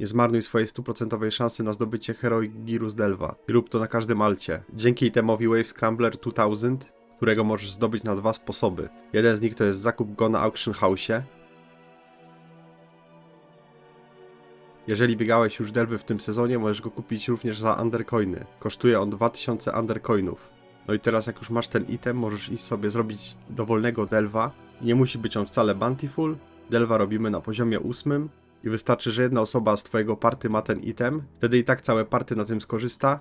Nie zmarnuj swojej stuprocentowej szansy na zdobycie Heroic Gearu z Delva. Rób to na każdym alcie. Dzięki itemowi Wave Scrambler 2000, którego możesz zdobyć na dwa sposoby. Jeden z nich to jest zakup go na Auction House'ie. Jeżeli biegałeś już Delwy w tym sezonie, możesz go kupić również za undercoiny. Kosztuje on 2000 undercoinów. No i teraz jak już masz ten item, możesz iść sobie zrobić dowolnego Delva. Nie musi być on wcale bountiful. Delva robimy na poziomie 8 i wystarczy, że jedna osoba z twojego party ma ten item. Wtedy i tak całe party na tym skorzysta,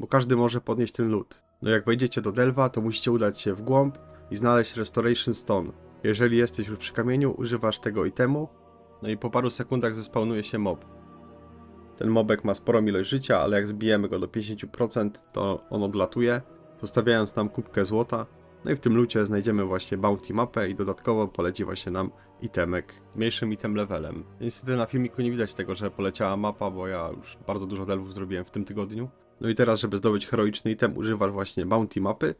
bo każdy może podnieść ten loot. No jak wejdziecie do Delva, to musicie udać się w głąb i znaleźć Restoration Stone. Jeżeli jesteś już przy kamieniu, używasz tego itemu, no i po paru sekundach zespawnuje się mob. Ten mobek ma sporą ilość życia, ale jak zbijemy go do 50%, to on odlatuje, zostawiając nam kubkę złota. No i w tym lucie znajdziemy właśnie bounty mapę i dodatkowo poleci właśnie nam itemek mniejszym item levelem. Niestety na filmiku nie widać tego, że poleciała mapa, bo ja już bardzo dużo delwów zrobiłem w tym tygodniu. No i teraz, żeby zdobyć heroiczny item, używasz właśnie bounty mapy,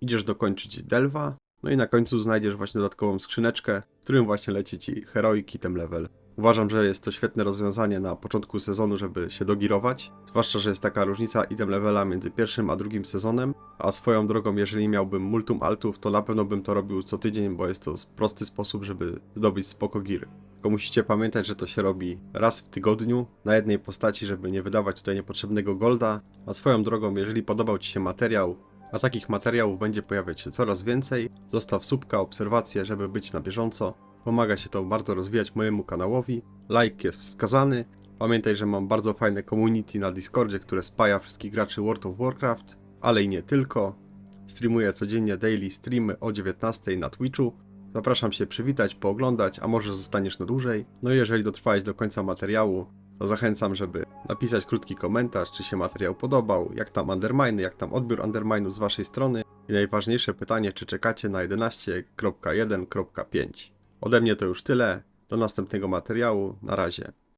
idziesz dokończyć delwa, no i na końcu znajdziesz właśnie dodatkową skrzyneczkę, w którym właśnie leci ci heroic item level. Uważam, że jest to świetne rozwiązanie na początku sezonu, żeby się dogirować. Zwłaszcza, że jest taka różnica item levela między pierwszym a drugim sezonem. A swoją drogą, jeżeli miałbym multum altów, to na pewno bym to robił co tydzień, bo jest to prosty sposób, żeby zdobyć spoko gear. Tylko musicie pamiętać, że to się robi raz w tygodniu na jednej postaci, żeby nie wydawać tutaj niepotrzebnego golda. A swoją drogą, jeżeli podobał Ci się materiał, a takich materiałów będzie pojawiać się coraz więcej, zostaw subka, obserwację, żeby być na bieżąco. Pomaga się to bardzo rozwijać mojemu kanałowi. Like jest wskazany. Pamiętaj, że mam bardzo fajne community na Discordzie, które spaja wszystkich graczy World of Warcraft, ale i nie tylko. Streamuję codziennie daily streamy o 19 na Twitchu. Zapraszam się przywitać, pooglądać, a może zostaniesz na dłużej. No i jeżeli dotrwałeś do końca materiału, to zachęcam, żeby napisać krótki komentarz, czy się materiał podobał, jak tam Undermine, jak tam odbiór Undermine'u z waszej strony i najważniejsze pytanie, czy czekacie na 11.1.5. Ode mnie to już tyle. Do następnego materiału. Na razie.